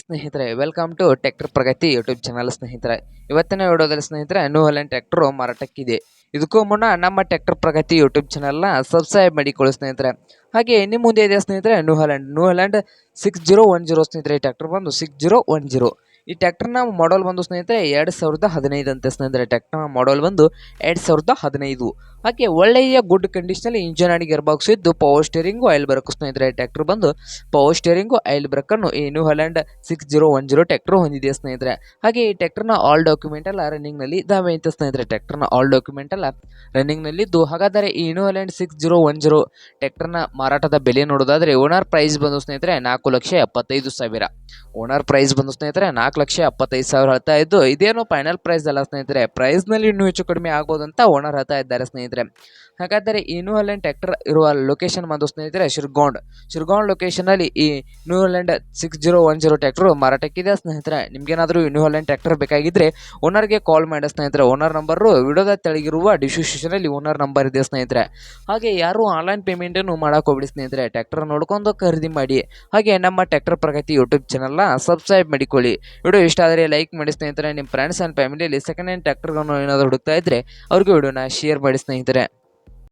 ಸ್ನೇಹಿತರೆ welcome to tractor Pragati YouTube channel ಸ್ನೇಹಿತರೆ. ಇವತ್ತಿನ ವಿಡಿಯೋದಲ್ಲಿ ಸ್ನೇಹಿತರೆ ನ್ಯೂ ಹಲೆಂಡ್ ಟ್ರ್ಯಾಕ್ಟರ್ ಮಾರಾಟಕ್ಕಿದೆ. ಇದಕ್ಕೂ ಮುನ್ನ ನಮ್ಮ ಟ್ರ್ಯಾಕ್ಟರ್ ಪ್ರಗತಿ ಯೂಟ್ಯೂಬ್ ಚಾನಲ್ನ ಸಬ್ಸ್ಕ್ರೈಬ್ ಮಾಡಿಕೊಳ್ಳಿ ಸ್ನೇಹಿತರೆ. ಹಾಗೆ ನಿಮ್ಮ ಮುಂದೆ ಇದೆ ಸ್ನೇಹಿತರೆ New Holland New Holland six zero one zero ಸ್ನೇಹಿತರೆ, ಈ ಟ್ರ್ಯಾಕ್ಟರ್ ಬಂದು ಸಿಕ್ಸ್ ಜೀರೋ ಒನ್ ಜೀರೋ ಈ ಟ್ರ್ಯಾಕ್ಟರ್ನ ಮಾಡಲ್ ಬಂದು ಸ್ನೇಹಿತರೆ, ಎರಡು ಸಾವಿರದ ಹದಿನೈದು ಅಂತೆ ಸ್ನೇಹಿತರೆ. ಟ್ರ್ಯಾಕ್ಟರ್ನ ಮಾಡಲ್ ಬಂದು ಎರಡು ಸಾವಿರದ ಹದಿನೈದು. ಹಾಗೆ ಒಳ್ಳೆಯ ಗುಡ್ ಕಂಡೀಷನಲ್ಲಿ ಇಂಜಿನ್ ಆಡಿ ಗೇರ್ ಬಾಕ್ಸ್ ಇದ್ದು ಪವರ್ ಸ್ಟೇರಿಂಗು ಆಯಿಲ್ ಬ್ರೇಕ್ ಸ್ನೇಹಿತರೆ ಟ್ರ್ಯಾಕ್ಟರ್ ಬಂದು ಪವರ್ ಸ್ಟೇರಿಂಗು ಆಯಿಲ್ ಬ್ರೇಕನ್ನು ಈ New Holland six zero one zero tractor ಹೊಂದಿದೆ ಸ್ನೇಹಿತರೆ. ಹಾಗೆ ಈ ಟ್ರ್ಯಾಕ್ಟರ್ನ ಆಲ್ ಡಾಕ್ಯುಮೆಂಟ್ ಎಲ್ಲ ರನ್ನಿಂಗ್ನಲ್ಲಿ ಇದಾವೆ ಅಂತ ಸ್ನೇಹಿತರೆ ಟ್ರ್ಯಾಕ್ಟರ್ನ ಆಲ್ ಡಾಕ್ಯುಮೆಂಟ್ ಎಲ್ಲ ರನ್ನಿಂಗ್ನಲ್ಲಿದ್ದು ಹಾಗಾದರೆ ಈ New Holland six zero one zero ಟ್ರ್ಯಾಕ್ಟರ್ನ ಮಾರಾಟದ ಬೆಲೆ ನೋಡೋದಾದರೆ ಓನರ್ ಪ್ರೈಸ್ ಬಂದು ಸ್ನೇಹಿತರೆ ನಾಲ್ಕು ಲಕ್ಷ ಎಪ್ಪತ್ತೈದು ಸಾವಿರ. ಓನರ್ ಪ್ರೈಸ್ ಬಂದು ಸ್ನೇಹಿತರೆ ನಾಲ್ಕು ಲಕ್ಷ ಎಪ್ಪತ್ತೈದು ಸಾವಿರ ಹೇಳ್ತಾ ಇದ್ದು, ಇದೇನು ಫೈನಲ್ ಪ್ರೈಸ್ ಅಲ್ಲ ಸ್ನೇಹಿತರೆ ಪ್ರೈಸ್ನಲ್ಲಿ ಇನ್ನೂ ಹೆಚ್ಚು ಕಡಿಮೆ ಆಗ್ಬೋದು ಅಂತ ಓನರ್ ಹೇಳ್ತಾ ಇದ್ದಾರೆ ಸ್ನೇಹಿತರೆ. ಹಾಗಾದರೆ ಈ ನ್ಯೂ ಹಾಲೆಂಡ್ ಟ್ರ್ಯಾಕ್ಟರ್ ಇರುವ ಲೊಕೇಶನ್ ಬಂದು ಸ್ನೇಹಿತರೆ ಶಿರ್ಗೋಂಡ್ ಶಿರ್ಗೋಂಡ್ ಲೊಕೇಶನಲ್ಲಿ ಈ New Holland six zero one zero tractor ಮಾರಾಟಕ್ಕಿದೆ ಸ್ನೇಹಿತರೆ? ನಿಮ್ಗೇನಾದರೂ ನ್ಯೂ ಹಾಲೆಂಡ್ ಟ್ರ್ಯಾಕ್ಟರ್ ಬೇಕಾಗಿದ್ದರೆ ಓನರ್ಗೆ ಕಾಲ್ ಮಾಡಿ ಸ್ನೇಹಿತರೆ. ಓನರ್ ನಂಬರು ವಿಡಿಯೋದ ತೆಳಗಿರುವ ಡಿಸ್ಕ್ರಿಪ್ಷನಲ್ಲಿ ಓನರ್ ನಂಬರ್ ಇದೆ ಸ್ನೇಹಿತರೆ. ಹಾಗೆ ಯಾರು ಆನ್ಲೈನ್ ಪೇಮೆಂಟನ್ನು ಮಾಡೋಕೆ ಹೋಗ್ಬಿಡಿ ಸ್ನೇಹಿತರೆ. ಟ್ರ್ಯಾಕ್ಟರ್ ನೋಡ್ಕೊಂಡು ಖರೀದಿ ಮಾಡಿ. ಹಾಗೆ ನಮ್ಮ ಟ್ರ್ಯಾಕ್ಟರ್ ಪ್ರಗತಿ ಯೂಟ್ಯೂಬ್ ಚಾನಲ್ನ ಸಬ್ಸ್ಕ್ರೈಬ್ ಮಾಡಿಕೊಳ್ಳಿ. ವಿಡಿಯೋ ಇಷ್ಟ ಆದರೆ ಲೈಕ್ ಮಾಡಿ ಸ್ನೇಹಿತರೆ. ನಿಮ್ಮ ಫ್ರೆಂಡ್ಸ್ ಆ್ಯಂಡ್ ಫ್ಯಾಮಿಲಿಯಲ್ಲಿ ಸೆಕೆಂಡ್ ಹ್ಯಾಂಡ್ ಟ್ರ್ಯಾಕ್ಟರ್ಗಳನ್ನು ಏನಾದರೂ ಹುಡುಕ್ತಾ ಇದ್ದರೆ ಅವ್ರಿಗೆ ವಿಡಿಯೋನ ಶೇರ್ ಮಾಡಿ ಸ್ನೇಹಿತರೆ. வாங்கி தரேன்